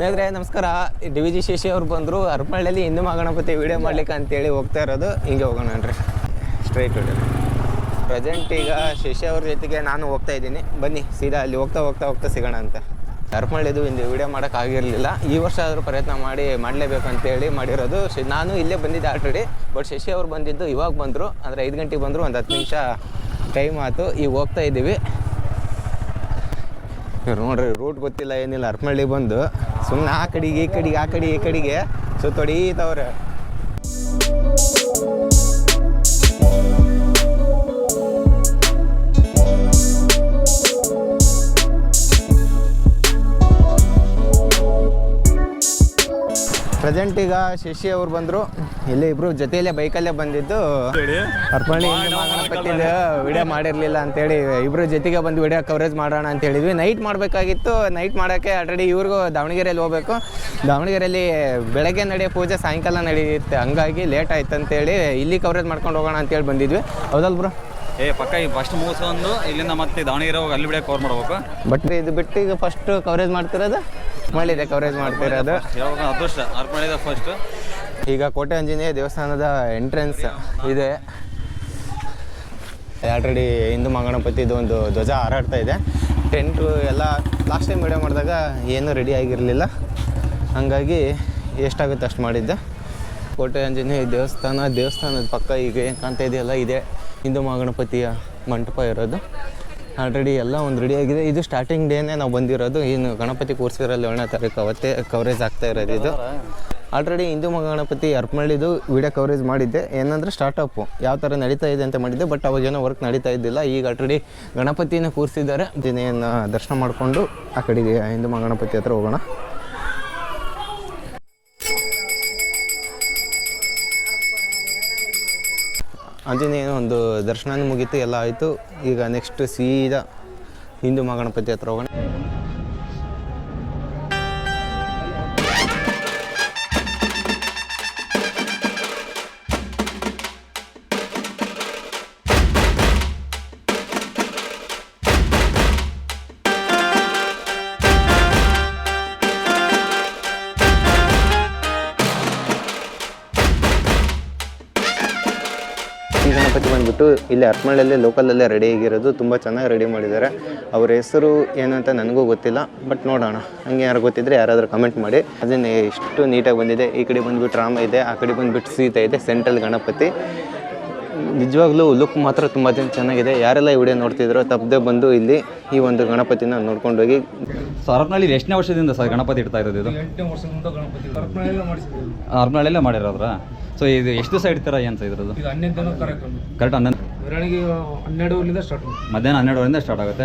ಸ್ನೇಹಿತರೆ, ನಮಸ್ಕಾರ. D V G ಶೇಷಿ ಅವ್ರು ಬಂದರು ಹರಪಳ್ಳಿಯಲ್ಲಿ ಹಿಂದೂ ಮಹಾಗಣಪತಿ ವಿಡಿಯೋ ಮಾಡ್ಲಿಕ್ಕೆ ಅಂತೇಳಿ ಹೋಗ್ತಾ ಇರೋದು. ಹಿಂಗೆ ಹೋಗೋಣ ರೀ ಸ್ಟ್ರೈಟ್ ಪ್ರೆಸೆಂಟ್ ಈಗ ಶಶಿ ಅವ್ರ ಜೊತೆಗೆ ನಾನು ಹೋಗ್ತಾ ಇದ್ದೀನಿ. ಬನ್ನಿ, ಸೀದಾ ಅಲ್ಲಿ ಹೋಗ್ತಾ ಹೋಗ್ತಾ ಹೋಗ್ತಾ ಸಿಗೋಣ ಅಂತ. ಹರಪಳ್ಳಿದು ಹಿಂದೆ ವಿಡಿಯೋ ಮಾಡೋಕ್ಕಾಗಿರಲಿಲ್ಲ ಈ ವರ್ಷ ಆದರೂ ಪ್ರಯತ್ನ ಮಾಡಿ ಮಾಡಲೇಬೇಕು ಅಂತೇಳಿ ಮಾಡಿರೋದು. ಶಿ, ನಾನು ಇಲ್ಲೇ ಬಂದಿದ್ದೆ ಆಲ್ರೆಡಿ ಬಟ್ ಶಶಿ ಅವ್ರು ಬಂದಿದ್ದು ಇವಾಗ ಬಂದರು. ಅಂದರೆ ಐದು ಗಂಟೆಗೆ ಬಂದರು, ಒಂದು ಹತ್ತು ನಿಮಿಷ ಟೈಮ್ ಆಯಿತು. ಈಗ ಹೋಗ್ತಾ ಇದ್ದೀವಿ. ಇವ್ರು ನೋಡ್ರಿ ರೂಟ್ ಗೊತ್ತಿಲ್ಲ, ಏನಿಲ್ಲ. ಅರ್ಪಳ್ಳಿ ಬಂದು ಸುಮ್ಮನೆ ಆ ಕಡೆಗೆ, ಈ ಕಡೆಗೆ, ಆ ಕಡೆ ಈ ಕಡೆಗೆ ಸುತ್ತೊಡೀತವ್ರೆ. ಪ್ರೆಸೆಂಟ್ ಈಗ ಶಶಿ ಅವ್ರು ಬಂದರು. ಇಲ್ಲಿ ಇಬ್ರು ಜೊತೆಯಲ್ಲೇ ಬೈಕಲ್ಲೇ ಬಂದಿದ್ದು. ಅರ್ಪಣಿ ವಿಡಿಯೋ ಮಾಡಿರಲಿಲ್ಲ ಅಂತೇಳಿ ಇಬ್ರು ಜೊತೆಗೆ ಬಂದು ವಿಡಿಯೋ ಕವರೇಜ್ ಮಾಡೋಣ ಅಂತ ಹೇಳಿದ್ವಿ ನೈಟ್ ಮಾಡಬೇಕಾಗಿತ್ತು. ನೈಟ್ ಮಾಡೋಕ್ಕೆ ಆಲ್ರೆಡಿ ಇವ್ರಿಗೂ ದಾವಣಗೆರೆಯಲ್ಲಿ ಹೋಗ್ಬೇಕು. ದಾವಣಗೆರೆಯಲ್ಲಿ ಬೆಳಗ್ಗೆ ನಡೆಯೋ ಪೂಜೆ, ಸಾಯಂಕಾಲ ನಡೆಯುತ್ತೆ ಹಂಗಾಗಿ ಲೇಟ್ ಆಯ್ತು ಅಂತೇಳಿ ಇಲ್ಲಿ ಕವರೇಜ್ ಮಾಡ್ಕೊಂಡು ಹೋಗೋಣ ಅಂತೇಳಿ ಬಂದಿದ್ವಿ. ಹೌದಲ್ ಬ್ರೋ ಏ ಪಕ್ಕ ಈ ಫಸ್ಟ್ ಮುಗಿಸ್ಕೊಂಡು ಇಲ್ಲಿಂದ ಮತ್ತೆ ದಾವಣಗೆರೆ ಹೋಗಿ ಅಲ್ಲಿ ಬಿಡಕ್ಕೆ ಕವರ್ ಮಾಡ್ಬೇಕು. ಬಟ್ ಇದು ಬಿಟ್ಟು ಈಗ ಫಸ್ಟ್ ಕವರೇಜ್ ಮಾಡ್ತಿರೋದು? ಮಾಡಿದೆ ಕವರೇಜ್ ಮಾಡ್ತಿರೋದು. ಯಾವಾಗ? ಅದೃಷ್ಟ. ಅರ್ಪಣಿದ ಫಸ್ಟ್ ಈಗ ಕೋಟೆ ಆಂಜನೇಯ ದೇವಸ್ಥಾನದ ಎಂಟ್ರೆನ್ಸ್ ಇದೆ. ಆಲ್ರೆಡಿ ಹಿಂದೂ ಮಂಗಣಪತಿದು ಒಂದು ಧ್ವಜ ಹಾರಾಡ್ತಾ ಇದೆ. ಟೆಂಟು ಎಲ್ಲ ಲಾಸ್ಟ್ ಟೈಮ್ ವಿಡಿಯೋ ಮಾಡಿದಾಗ ಏನೂ ರೆಡಿ ಆಗಿರಲಿಲ್ಲ. ಹಾಗಾಗಿ ಎಷ್ಟಾಗುತ್ತೆ ಅಷ್ಟು ಮಾಡಿದ್ದೆ. ಕೋಟೆ ಆಂಜನೇಯ ದೇವಸ್ಥಾನ, ದೇವಸ್ಥಾನದ ಪಕ್ಕ ಈಗ ಏನು ಕಾಣ್ತಾ ಇದೆಯಲ್ಲ, ಇದೆ. ಹಿಂದೂ ಮಹಾಗಣಪತಿಯ ಮಂಟಪ ಇರೋದು. ಆಲ್ರೆಡಿ ಎಲ್ಲ ಒಂದು ರೆಡಿ ಆಗಿದೆ. ಇದು ಸ್ಟಾರ್ಟಿಂಗ್ ಡೇನೇ ನಾವು ಬಂದಿರೋದು. ಇನ್ನು ಗಣಪತಿ ಕೂರಿಸಿರೋಲ್ಲ ಏಳನೇ ತಾರೀಕು ಅವತ್ತೇ ಕವರೇಜ್ ಆಗ್ತಾ ಇರೋದು ಇದು. ಆಲ್ರೆಡಿ ಹಿಂದೂ ಮಹಾಗಣಪತಿ ಅರ್ಪಮಳ್ಳಿದು ವಿಡಿಯೋ ಕವರೇಜ್ ಮಾಡಿದ್ದೆ. ಏನಂದ್ರೆ ಸ್ಟಾರ್ಟಪ್ಪು ಯಾವ ಥರ ನಡೀತಾ ಇದೆ ಅಂತ ಮಾಡಿದ್ದೆ ಬಟ್ ಅವಾಗೇನೋ ವರ್ಕ್ ನಡೀತಾ ಇದ್ದಿಲ್ಲ. ಈಗ ಆಲ್ರೆಡಿ ಗಣಪತಿನ ಕೂರಿಸಿದ್ದಾರೆ. ದಿನೇನ ದರ್ಶನ ಮಾಡಿಕೊಂಡು ಆ ಕಡೆಗೆ ಹಿಂದೂ ಮಹಾಗಣಪತಿ ಹತ್ರ ಹೋಗೋಣ. ಆಂಜನೇಯನ ಒಂದು ದರ್ಶನ ಮುಗೀತು ಎಲ್ಲ ಆಯಿತು. ಈಗ ನೆಕ್ಸ್ಟ್ ಸೀದಾ ಹಿಂದೂ ಮಹಾಗಣಪತಿ ಹತ್ರ ಹೋಗೋಣ. ಗಣಪತಿ ಬಂದ್ಬಿಟ್ಟು ಇಲ್ಲಿ ಅರ್ಪಮಳ್ಳಲ್ಲೇ ಲೋಕಲಲ್ಲೇ ರೆಡಿ ಆಗಿರೋದು ತುಂಬ ಚೆನ್ನಾಗಿ ರೆಡಿ ಮಾಡಿದ್ದಾರೆ. ಅವ್ರ ಹೆಸರು ಏನು ಅಂತ ನನಗೂ ಗೊತ್ತಿಲ್ಲ ಬಟ್ ನೋಡೋಣ. ಹಂಗೆ ಯಾರು ಗೊತ್ತಿದ್ರೆ ಯಾರಾದರೂ ಕಮೆಂಟ್ ಮಾಡಿ. ಅದನ್ನೇ ಎಷ್ಟು ನೀಟಾಗಿ ಬಂದಿದೆ. ಈ ಕಡೆ ಬಂದ್ಬಿಟ್ಟು ರಾಮ ಇದೆ ಆ ಕಡೆ ಬಂದ್ಬಿಟ್ಟು ಸೀತೆ ಇದೆ ಸೆಂಟ್ರಲ್ ಗಣಪತಿ. ನಿಜವಾಗ್ಲೂ ಲುಕ್ ಮಾತ್ರ ತುಂಬ ಚೆನ್ನಾಗಿದೆ. ಯಾರೆಲ್ಲ ಈ ವಿಡಿಯೋ ನೋಡ್ತಿದ್ರೋ ತಪ್ಪದೆ ಬಂದು ಇಲ್ಲಿ ಈ ಒಂದು ಗಣಪತಿನ ನೋಡ್ಕೊಂಡು ಹೋಗಿ ಸೊ ಅರಪನಹಳ್ಳಿ ಎಷ್ಟನೇ ವರ್ಷದಿಂದ ಸರ್ ಗಣಪತಿ ಇಡ್ತಾ ಇರೋದು ಇದು? ಎಂಟನೇ ವರ್ಷದಿಂದ ಗಣಪತಿ ಕರ್ಪಣೆಲ್ಲ ಮಾಡಿಸಿದ್ರು ಅರಪನಹಳ್ಳಿಯಲ್ಲೇ ಮಾಡಿರೋದ್ರ? ಸೊ ಇದು ಎಷ್ಟು ದಿವಸ ಇಡ್ತೀರಾ ಏನು ಇದ್ರದ್ದು? ಇದು ಹನ್ನೊಂದು ದಿನ ಕಾರ್ಯಕ್ರಮ ಕರೆಕ್ಟ್ ಹನ್ನೊಂದು ಮೆರವಣಿಗೆ ಹನ್ನೆರಡುವರೆಯಿಂದ ಸ್ಟಾರ್ಟ್ ಮಧ್ಯಾಹ್ನ ಹನ್ನೆರಡುವರೆಯಿಂದ ಸ್ಟಾರ್ಟ್ ಆಗುತ್ತೆ.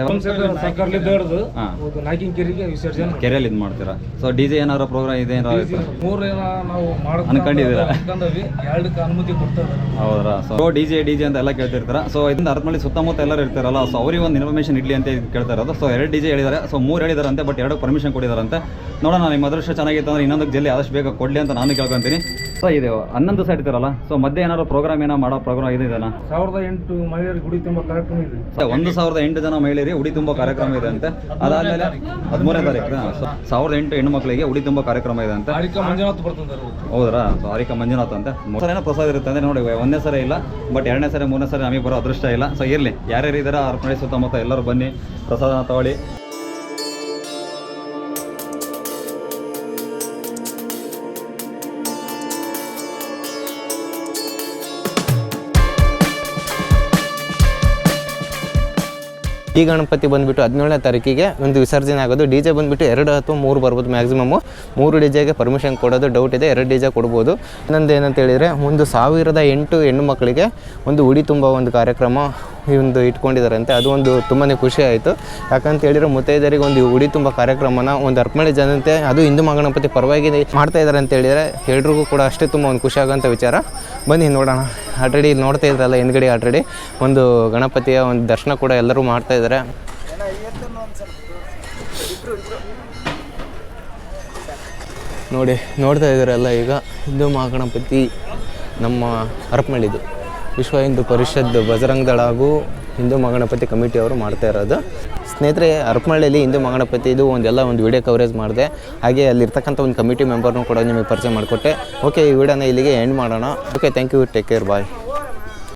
ಸರ್ಕಾರದಿಂದ ಹಿಡಿದು ಹಾಂ. ನಾಲ್ಕಿನ ಕೆರೆಗೆ ವಿಸರ್ಜನೆ ಕೆರೆಯಲ್ಲಿ ಇದು ಮಾಡ್ತೀರಾ? ಸೊ ಡಿ ಜೆ ಏನಾದ್ರು ಪ್ರೋಗ್ರಾಮ್ ಇದೆ ಏನಾದ್ರು ಮೂರು ಏನ ನಾವು ಮಾಡೋದು ಅನ್ಕೊಂಡಿದ್ದೀರಾ? ಅನ್ಕೊಂಡವಿ ಎರಡಕ್ಕೆ ಅನುಮತಿ ಕೊಡ್ತಾರೆ. ಹೌದಾ? So D J D J ಅಂತ ಎಲ್ಲ ಕೇಳ್ತಿರ್ತಾರೆ? ಸೊ ಇದರಿಂದ ಅರಪನಹಳ್ಳಿ ಸುತ್ತಮುತ್ತ ಎಲ್ಲರೂ ಇರ್ತಾರಲ್ಲ ಸೊ ಅವ್ರಿಗೆ ಒಂದು ಇನ್ಫಾರ್ಮೇಷನ್ ಇಡ್ಲಿ ಅಂತ ಕೇಳ್ತಾ ಇರೋದು. ಸೊ ಎರಡು ಡಿ ಜೆ ಹೇಳಿದ್ದಾರೆ. ಸೊ ಮೂರು ಹೇಳಿದಾರಂತೆ ಬಟ್ ಎರಡು ಪರ್ಮಿಷನ್ ಕೊಡಿದಾರಂತೆ ನೋಡೋಣ ನಿಮ್ಮ ಅದೃಷ್ಟ ಚೆನ್ನಾಗಿತ್ತು ಅಂದ್ರೆ ಇನ್ನೊಂದು ಜಲ್ಲಿ ಆದಷ್ಟು ಬೇಗ ಕೊಡಲಿ ಅಂತ ನಾನು ಕೇಳ್ಕೊಂತೀನಿ. ಇದು. ಹನ್ನೊಂದು ದಿವಸ ಇಡ್ತಾರಲ್ಲ? ಸೊ ಮಧ್ಯೆ ಏನಾದ್ರು ಪ್ರೋಗ್ರಾಮ್ ಏನೋ ಮಾಡೋ ಪ್ರೋಗ್ರಾಮ್ ಇದೆಯಲ್ಲ ಸಾವಿರದ ಎಂಟು ಮಹಿಳೆಯರಿಗೆ ಗುಡಿ ತುಂಬ ಕಾರ್ಯಕ್ರಮ ಇದೆ. ಒಂದು ಸಾವಿರದ ಎಂಟು ಜನ ಮಹಿಳೆಯರಿಗೆ ಉಡಿ ತುಂಬ ಕಾರ್ಯಕ್ರಮ ಇದೆ ಅಂತೆ. ಅದಾದ್ಮೇಲೆ ಹದಿಮೂರನೇ ತಾರೀಕು ಸಾವಿರದ ಎಂಟು ಹೆಣ್ಣು ಮಕ್ಕಳಿಗೆ ಉಡಿ ತುಂಬ ಕಾರ್ಯಕ್ರಮ ಇದೆ ಅಂತೆ. ಆರಿಕ ಮಂಜುನಾಥ್ ಬರ್ತಂತಾರೆ ಹೌದ್ರಾ? ಸೊ ಹಾರಿಕಾ ಮಂಜುನಾಥ್ ಅಂತ. ಮೂರು ಸಲ ಏನೋ ಪ್ರಸಾದ ಇರುತ್ತೆ ಅಂದ್ರೆ ನೋಡಿ ಒಂದೇ ಸರಿ ಇಲ್ಲ ಬಟ್ ಎರಡನೇ ಸರಿ ಮೂರನೇ ಸರಿ ನಮಗೆ ಬರೋ ಅದೃಷ್ಟ ಇಲ್ಲ. ಸೊ ಇರಲಿ. ಯಾರ್ಯಾರು ಇದಾರೆ ಅರ್ಪಣೆ ಸುತ್ತಮುತ್ತ ಎಲ್ಲರೂ ಬನ್ನಿ ಪ್ರಸಾದನ ತಗೊಳ್ಳಿ. ಈ ಗಣಪತಿ ಬಂದ್ಬಿಟ್ಟು ಹದಿನೇಳನೇ ತಾರೀಕಿಗೆ ಒಂದು ವಿಸರ್ಜನೆ ಆಗೋದು. ಡಿ ಜೆ ಬಂದ್ಬಿಟ್ಟು ಎರಡು ಅಥವಾ ಮೂರು ಬರ್ಬೋದು ಮ್ಯಾಕ್ಸಿಮಮ್ಮು ಮೂರು ಡಿ ಜೆಗೆ ಪರ್ಮಿಷನ್ ಕೊಡೋದು ಡೌಟ್ ಇದೆ, ಎರಡು ಡಿ ಜೆ ಕೊಡ್ಬೋದು. ಇನ್ನೊಂದು ಏನಂತ ಹೇಳಿದರೆ, ಒಂದು ಸಾವಿರದ ಎಂಟು ಹೆಣ್ಣು ಮಕ್ಕಳಿಗೆ ಒಂದು ಉಡಿ ತುಂಬ ಒಂದು ಕಾರ್ಯಕ್ರಮ ಒಂದು ಇಟ್ಕೊಂಡಿದ್ದಾರಂತೆ ಅದು ಒಂದು ತುಂಬಾ ಖುಷಿ ಆಯಿತು. ಯಾಕಂತ ಹೇಳಿದ್ರೆ ಮುತ್ತೈದರಿಗೆ ಒಂದು ಉಡಿ ತುಂಬ ಕಾರ್ಯಕ್ರಮನ ಒಂದು ಅರ್ಪಣೆ ಜನತೆ, ಅದು ಹಿಂದೂ ಮಹಾಗಣಪತಿ ಪರವಾಗಿ ಮಾಡ್ತಾ ಇದ್ದಾರೆ ಅಂತ ಹೇಳಿದರೆ ಎಲ್ರಿಗೂ ಕೂಡ ಅಷ್ಟೇ ತುಂಬ ಒಂದು ಖುಷಿ ಆಗೋಂಥ ವಿಚಾರ. ಬನ್ನಿ ನೋಡೋಣ. ಆಲ್ರೆಡಿ ನೋಡ್ತಾ ಇದ್ರಲ್ಲ, ಹಿಂದ್ಗಡೆ ಆಲ್ರೆಡಿ ಒಂದು ಗಣಪತಿಯ ಒಂದು ದರ್ಶನ ಕೂಡ ಎಲ್ಲರೂ ಮಾಡ್ತಾ ಇದ್ದಾರೆ. ನೋಡಿ, ನೋಡ್ತಾ ಇದ್ದಾರಲ್ಲ ಈಗ ಹಿಂದೂ ಮಹಾಗಣಪತಿ ನಮ್ಮ ಹರಪನಹಳ್ಳಿದು ವಿಶ್ವ ಹಿಂದೂ ಪರಿಷತ್, ಬಜರಂಗ್ ದಳ ಹಾಗೂ ಹಿಂದೂ ಮಹಾಗಣಪತಿ ಕಮಿಟಿಯವರು ಮಾಡ್ತಾ ಇರೋದು. ಸ್ನೇಹಿತರೆ ಅರಕಮಳ್ಳಿಯಲ್ಲಿ ಹಿಂದೂ ಮಹಾಗಣಪತಿ ಇದು ಒಂದೆಲ್ಲ ಒಂದು ವಿಡಿಯೋ ಕವರೇಜ್ ಮಾಡಿದೆ. ಹಾಗೆ ಅಲ್ಲಿರ್ತಕ್ಕಂಥ ಒಂದು ಕಮಿಟಿ ಮೆಂಬರ್ನು ಕೂಡ ನಿಮಗೆ ಪರಿಚಯ ಮಾಡಿಕೊಟ್ಟೆ. ಓಕೆ ಈ ವಿಡಿಯೋನ ಇಲ್ಲಿಗೆ ಎಂಡ್ ಮಾಡೋಣ. Okay thank you take care bye